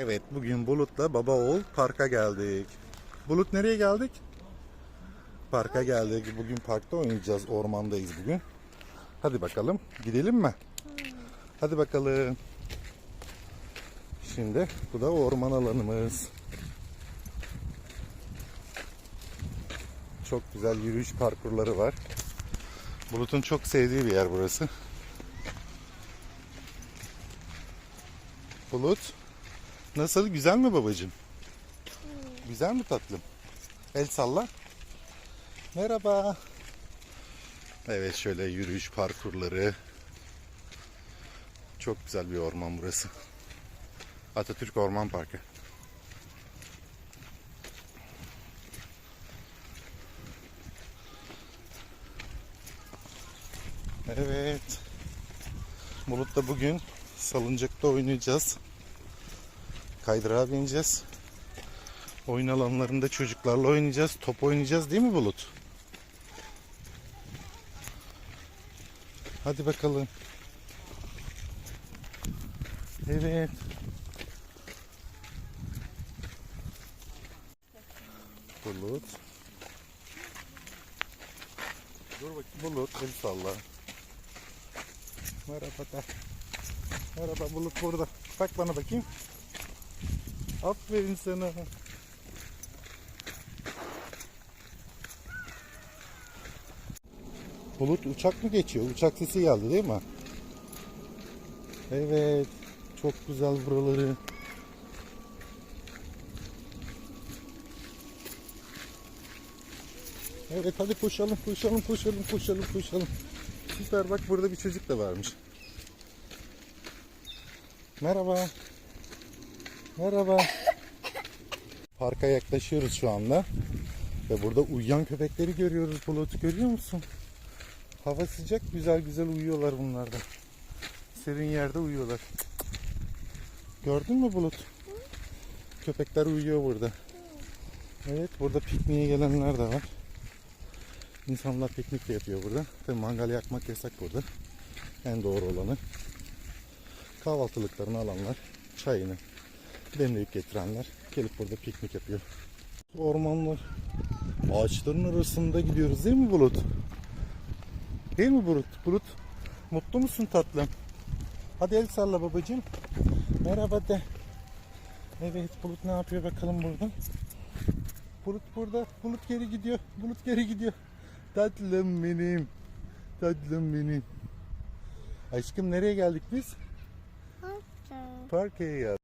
Evet bugün Bulut'la baba oğul parka geldik. Bulut nereye geldik? Parka geldik. Bugün parkta oynayacağız. Ormandayız bugün. Hadi bakalım. Gidelim mi? Hadi bakalım. Şimdi bu da orman alanımız. Çok güzel yürüyüş parkurları var. Bulut'un çok sevdiği bir yer burası. Bulut, nasıl? Güzel mi babacığım? Güzel mi tatlım? El salla. Merhaba. Evet şöyle yürüyüş parkurları. Çok güzel bir orman burası. Atatürk Orman Parkı. Evet. Bulut'la bugün salıncakta oynayacağız. Kaydırağa bineceğiz. Oyun alanlarında çocuklarla oynayacağız. Top oynayacağız değil mi Bulut? Hadi bakalım. Evet. Bulut. Dur bakayım. Bulut el salla. Merhaba da. Merhaba Bulut burada. Bak bana bakayım. Aferin sana. Bulut uçak mı geçiyor? Uçak sesi geldi değil mi? Evet. Çok güzel buraları. Evet hadi koşalım koşalım koşalım koşalım koşalım. Süper bak burada bir çocuk da varmış. Merhaba. Merhaba. Parka yaklaşıyoruz şu anda. Ve burada uyuyan köpekleri görüyoruz Bulut. Görüyor musun? Hava sıcak güzel güzel uyuyorlar bunlar da. Serin yerde uyuyorlar. Gördün mü Bulut? Köpekler uyuyor burada. Evet burada pikniğe gelenler de var. İnsanlar piknik de yapıyor burada. Tabii mangal yakmak yasak burada. En doğru olanı. Kahvaltılıklarını alanlar, çayını demleyip getirenler gelip burada piknik yapıyor. Ormanlar, ağaçların arasında gidiyoruz değil mi Bulut? Değil mi Bulut? Bulut, mutlu musun tatlım? Hadi el salla babacığım. Merhaba de. Evet Bulut ne yapıyor bakalım burada? Bulut burada. Bulut geri gidiyor. Bulut geri gidiyor. Tatlım benim. Tatlım benim. Aşkım nereye geldik biz? Parkaya geldik.